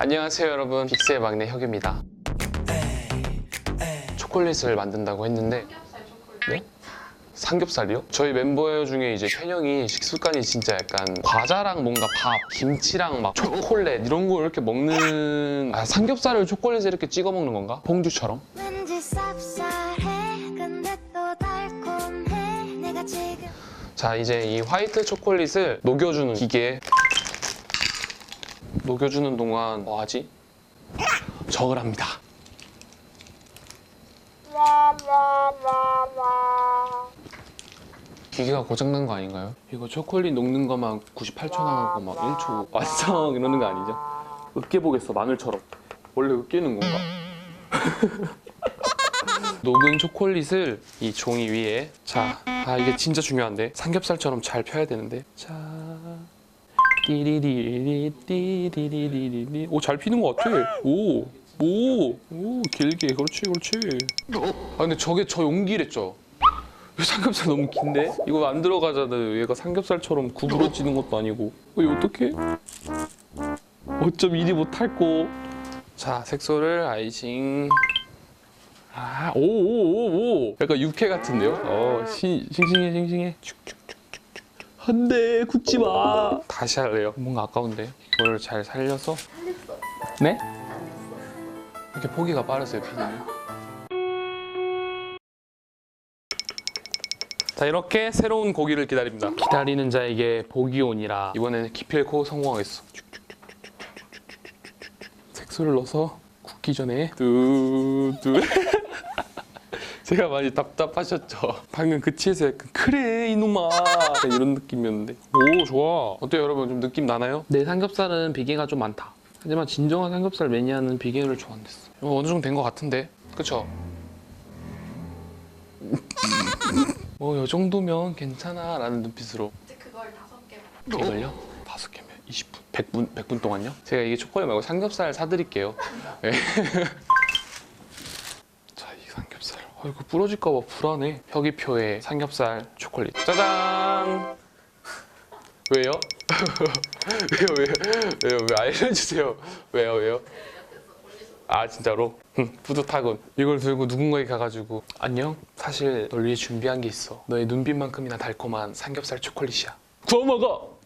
안녕하세요 여러분 빅스의 막내 혁입니다 초콜릿을 만든다고 했는데 네? 삼겹살이요? 저희 멤버 중에 이제 현영이 식습관이 진짜 약간 과자랑 뭔가 밥, 김치랑 막 초콜릿 이런 걸 이렇게 먹는 아 삼겹살을 초콜릿에 이렇게 찍어 먹는 건가? 봉주처럼? 자 이제 이 화이트 초콜릿을 녹여주는 기계에 녹여주는 동안 뭐 하지? 저을 합니다 기계가 고장난 거 아닌가요? 이거 초콜릿 녹는 거만 98초 나가고 막 1초 완성 이러는 거 아니죠? 으깨 보겠어 마늘처럼 원래 으깨는 건가? 녹은 초콜릿을 이 종이 위에 자, 아 이게 진짜 중요한데 삼겹살처럼 잘 펴야 되는데 자 띠리리리 띠리리리리 오잘 피는 것 같아. 오 오 오, 길게. 그렇지 그렇지. 아 근데 저게 저 용기랬죠? 이 삼겹살 너무 긴데? 이거 안 들어가잖아요. 얘가 삼겹살처럼 구부러지는 것도 아니고. 어, 이거 어떡해? 어쩜 이리 못할꼬? 자 색소를 아이싱 아, 오, 오, 오, 오. 약간 육회 같은데요? 어, 시, 싱싱해, 싱싱해. 축축축축축. 안돼 굳지 마. 다시 할래요. 뭔가 아까운데. 이걸 잘 살려서. 네? 이렇게 포기가 빠르세요, 피디님. 자 이렇게 새로운 고기를 기다립니다 기다리는 자에게 복이 오니라 이번에는 기필코 성공하겠어 색소를 넣어서 굽기 전에 뚜뚜 제가 많이 답답하셨죠? 방금 그 치에서 약간 그래 이놈아 이런 느낌이었는데 오 좋아 어때요 여러분 좀 느낌 나나요? 내 삼겹살은 비계가 좀 많다 하지만 진정한 삼겹살 매니아는 비계를 좋아한댔어 이거 어느 정도 된 것 같은데 그쵸? 뭐이 정도면 괜찮아 라는 눈빛으로 그걸 다섯 개 이걸요? 다섯 개면 20분 100분 100분 동안요? 제가 이게 초콜릿 말고 삼겹살 사드릴게요 네. 삼겹살. 아, 이거 부러질까봐 불안해. 혁이표의 삼겹살 초콜릿. 짜잔! 왜요? 왜요, 왜요? 왜요? 왜 알려주세요? 왜요, 왜요? 아, 진짜로? 흠, 뿌듯하군. 이걸 들고 누군가에게 가가지고 안녕? 사실 널 위해 준비한 게 있어. 너의 눈빛만큼이나 달콤한 삼겹살 초콜릿이야. 구워 먹어!